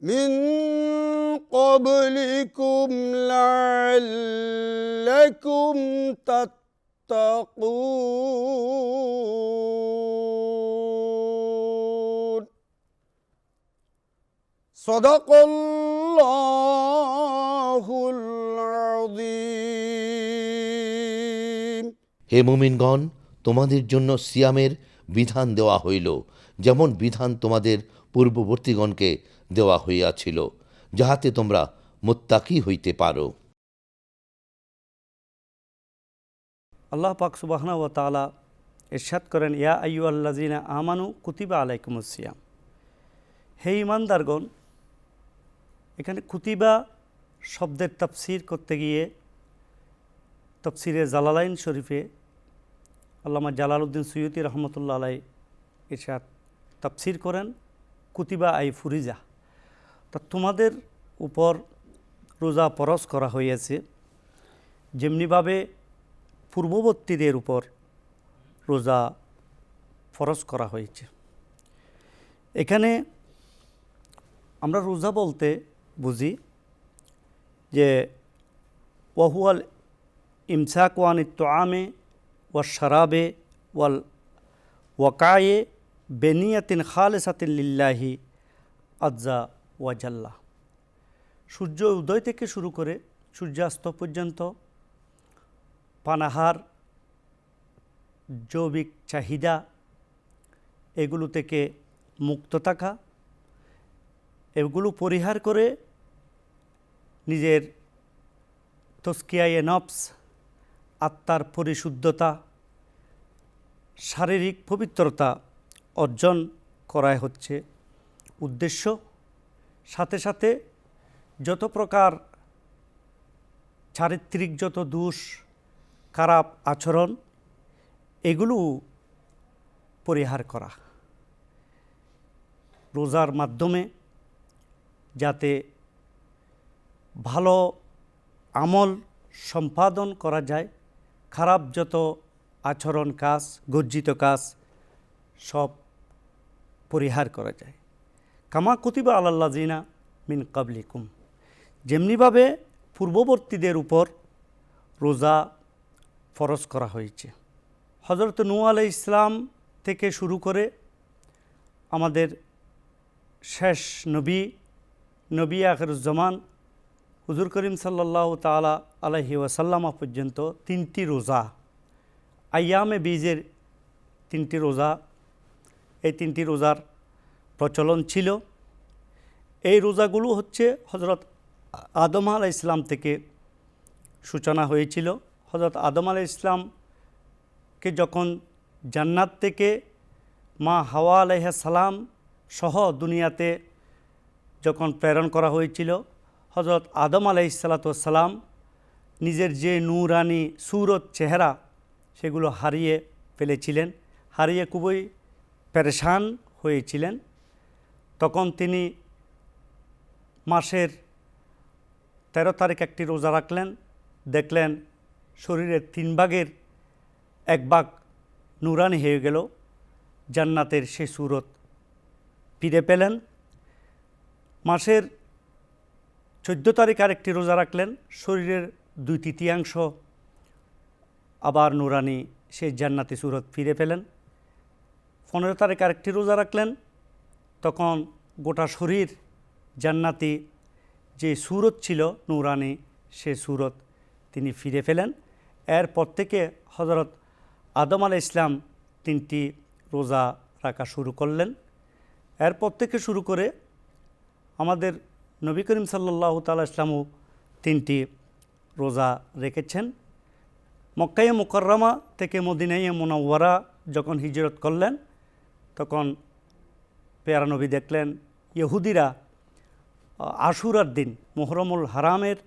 من قبلكم لعلكم تتقون صدق الله العظيم হে মুমিনগণ তোমাদের জন্য সিয়ামের বিধান দেওয়া হইল, যেমন বিধান তোমাদের পূর্ববর্তীগণকে দেওয়া হইয়াছিল, যাহাতে তোমরা মুত্তাকি হইতে পারো। আল্লাহ পাক সুবাহনা ও তালা ইরশাদ করেন, ইয়া আইয়ু আল্লাজিনা আমানু কুতিবা আলাইকুমুসিয়াম হে ইমানদারগণ এখানে কুতিবা শব্দের তাফসির করতে গিয়ে তফসিরে জালালাইন শরীফে আল্লামা জালালউদ্দিন সৈয়দি রহমতুল্লা আলাই ইরশাদ তাফসির করেন, কুতিবা আই ফুরিজা। তা তোমাদের উপর রোজা পরশ করা হয়েছে যেমনিভাবে পূর্ববর্তীদের উপর রোজা ফরজ করা হয়েছে। এখানে আমরা রোজা বলতে বুঝি যে ওয়াহুয়াল ইমসাক ওয়ানিত্য আমে ওয়া শারাবে ওয়াল ওয়াকায়ে বেনিয়াতিন খালেসাতিন লিল্লাহি আজ্জা ওয়াজাল্লা সূর্য উদয় থেকে শুরু করে সূর্যাস্ত পর্যন্ত পানাহার জৈবিক চাহিদা, এগুলো থেকে মুক্ত থাকা, এগুলো পরিহার করে নিজের তস্কিয়ায়ে নফস, আত্মার পরিশুদ্ধতা শারীরিক পবিত্রতা অর্জন করাই হচ্ছে উদ্দেশ্য। সাথে সাথে যত প্রকার চারিত্রিক যত দোষ, খারাপ আচরণ এগুলো পরিহার করা। রোজার মাধ্যমে যাতে ভালো আমল সম্পাদন করা যায়, খারাপ যত আচরণ কাজ, গর্জিত কাজ সব পরিহার করা যায়। কামা কুতিবা আল্লাহ জিনা মিন কাবলিকুম যেমনিভাবে পূর্ববর্তীদের উপর রোজা ফরজ করা হয়েছে। হজরত নু আলাই ইসলাম থেকে শুরু করে আমাদের শেষ নবী নবী আখরুজ্জামান, হুজুর করিম সাল্লাহ তালা আলহি ওয়াসাল্লামা পর্যন্ত তিনটি রোজা আয়ামে বীজের তিনটি রোজা, এই তিনটি রোজার প্রচলন ছিল। এই রোজাগুলো হচ্ছে হজরত আদম আলাহ ইসলাম থেকে সূচনা হয়েছিল। হজরত আদম আলাহ ইসলামকে যখন জান্নাত থেকে মা হাওয়া আলাইহা সালাম সহ দুনিয়াতে যখন প্রেরণ করা হয়েছিল হজরত আদম আলাইসালাতাম নিজের যে নূরানি সুরত চেহারা সেগুলো হারিয়ে ফেলেছিলেন, হারিয়ে খুবই পেরেশান হয়েছিলেন। তখন তিনি মাসের তেরো তারিখ একটি রোজা রাখলেন, দেখলেন শরীরের তিন ভাগের এক ভাগ নুরানি হয়ে গেল, জান্নাতের সে সুরত ফিরে পেলেন। মাসের চোদ্দ তারিখ আরেকটি রোজা রাখলেন, শরীরের দুই তৃতীয়াংশ আবার নুরানি সেই জান্নাতি সুরত ফিরে পেলেন। পনেরো তারিখ আরেকটি রোজা রাখলেন। তখন গোটা শরীর জান্নাতি যে সুরত ছিল নুরানি, সে সুরত তিনি ফিরে পেলেন। এরপর থেকে হজরত আদম আলাহ ইসলাম তিনটি রোজা রাখা শুরু করলেন। এরপর থেকে শুরু করে আমাদের নবী করিম সাল্লাহ তাল ইসলামও তিনটি রোজা রেখেছেন। মক্কাইয়ে মুকররমা থেকে মদিনাইয়ে মোনাওয়ারা যখন হিজরত করলেন, তখন পেয়ারা নবী দেখলেন, ইহুদিরা, আশুরার দিন, মোহরমুল হারামের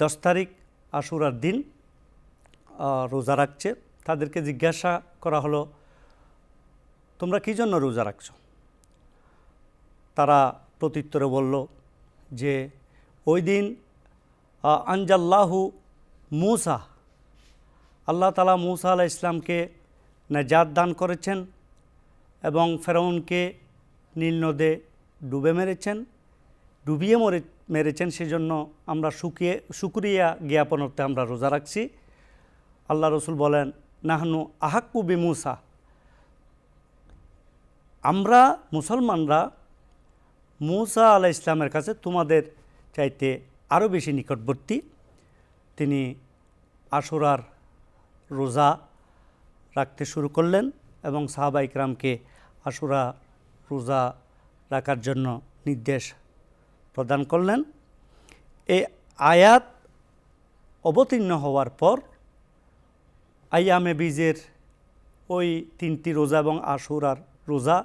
দশ তারিখ আশুরার দিন রোজা রাখছে। তাদেরকে জিজ্ঞাসা করা হলো, তোমরা কী জন্য রোজা রাখছ? তারা প্রত্যুত্তরে বলল যে, ওই দিন আনজাল্লাহু মুসা আল্লাহ তালা মুসা আলাহ ইসলামকে নাজাত দান করেছেন এবং ফেরাউনকে নীল নদে ডুবে মেরেছেন, ডুবিয়ে মরে, মেরেছেন, সেজন্য আমরা শুকিয়ে শুক্রিয়া জ্ঞাপনতে আমরা রোজা রাখছি। আল্লাহ রসুল বলেন, নাহনু আহাক্কু বি মুসা আমরা মুসলমানরা মুসা আলাহ ইসলামের কাছে তোমাদের চাইতে আরও বেশি নিকটবর্তী। তিনি আশুরার রোজা রাখতে শুরু করলেন এবং সাহাবা ইকরামকে আশুরা রোজা রাখার জন্য নির্দেশ প্রদান করলেন। এই আয়াত অবতীর্ণ হওয়ার পর আইয়ামে বীজের ওই তিনটি রোজা এবং আশুরার রোজা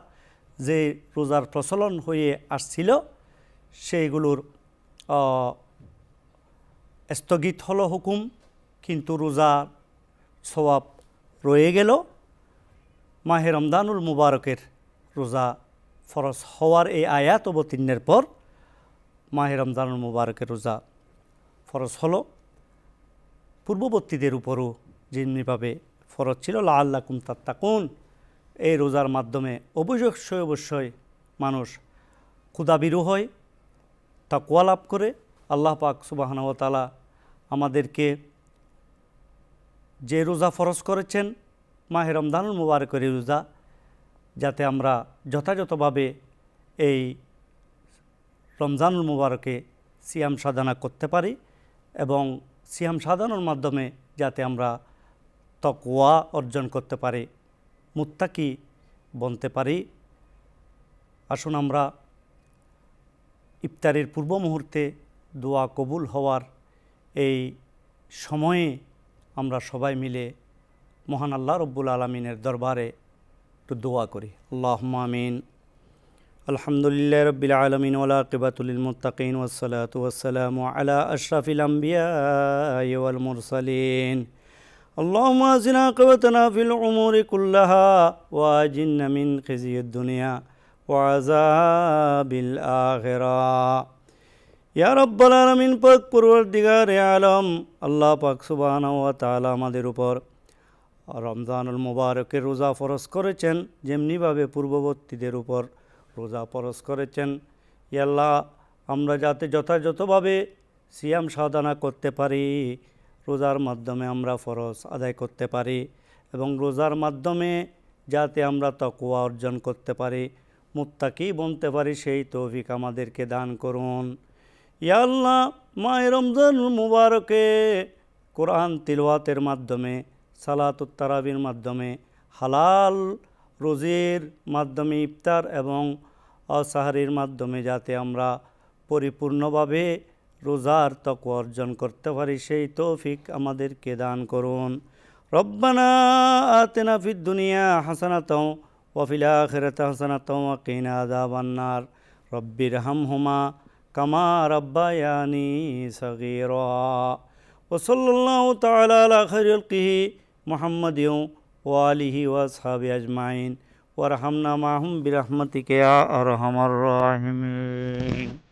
যে রোজার প্রচলন হয়ে আসছিল, সেইগুলোর স্থগিত হলো হুকুম, কিন্তু রোজার সওয়াব রয়ে গেল। মাহে রমদানুল মুবারকের রোজা ফরজ হওয়ার এই আয়াত অবতীর্ণের পর মাহে রমজানুল মুবারকের রোজা ফরজ হলো। পূর্ববর্তীদের উপরও যেমনিভাবে ফরজ ছিল লা আল্লাহ কুম তাত্তাকুন, এই রোজার মাধ্যমে অবশ্যই অবশ্যই মানুষ ক্ষুদাবিরু হয় তাকুয়া লাভ করে। আল্লাহ পাক সুবাহানতালা আমাদেরকে যে রোজা ফরজ করেছেন, মাহে রমদানুল মুবারকের রোজা, যাতে আমরা যথাযথভাবে এই রমজানুল মুবারকে সিয়াম সাধনা করতে পারি এবং সিয়াম সাধনার মাধ্যমে যাতে আমরা তকওয়া অর্জন করতে পারি, মুত্তাকি বনতে পারি। আসুন আমরা ইফতারের পূর্ব মুহূর্তে দোয়া কবুল হওয়ার এই সময়ে আমরা সবাই মিলে মহান আল্লাহ রব্বুল আলমিনের দরবারে একটু দোয়া করি আল্লাহ আমিন আলহামদুলিল্লাহ রবিল আলমিন ওলাকিবাতুল মুতাকিন ওসলাত ওসালাম আলা আশরাফিল আম্বিয়া ওয়াল মুরসালিন اللهم أزنا قوتنا في الأمور كلها وأجنا من خزي الدنيا وعذاب الآخرة ইয়া রব্বাল আলমিন, পাক পূর্বর পূর্বদিগার আলম, আল্লাহ পাক সুবাহানা ওয়া আমাদের উপর রমজানুল মুবারকের রোজা ফরজ করেছেন, যেমনিভাবে পূর্ববর্তীদের উপর রোজা ফরজ করেছেন। ইয়াল্লাহ আমরা যাতে যথাযথভাবে সিয়াম সাধনা করতে পারি, রোজার মাধ্যমে আমরা ফরজ আদায় করতে পারি এবং রোজার মাধ্যমে যাতে আমরা তকুয়া অর্জন করতে পারি, মুত্তাকি বনতে পারি, সেই তৌফিক আমাদেরকে দান করুন। আল্লাহ, মায় রমজান মুবারকে কোরআন তিলওয়াতের মাধ্যমে, সালাতুত তারাবির মাধ্যমে, হালাল রোজির মাধ্যমে ইফতার এবং অসাহারির মাধ্যমে যাতে আমরা পরিপূর্ণভাবে রোজার তক অর্জন করতে পারি, সেই তৌফিক আমাদেরকে দান করুন। রব্বানা আতেনা দুনিয়া হাসানাতও ওয়াফিল খেরাত হাসানাতও ওয়া কিনা আযাবান্নার। রব্বির হামহুমা كما ربياني صغيرا. وصلى الله تعالى على خير خلقه محمد وآله وأصحابه أجمعين. وارحمنا معهم برحمتك يا أرحم الراحمين.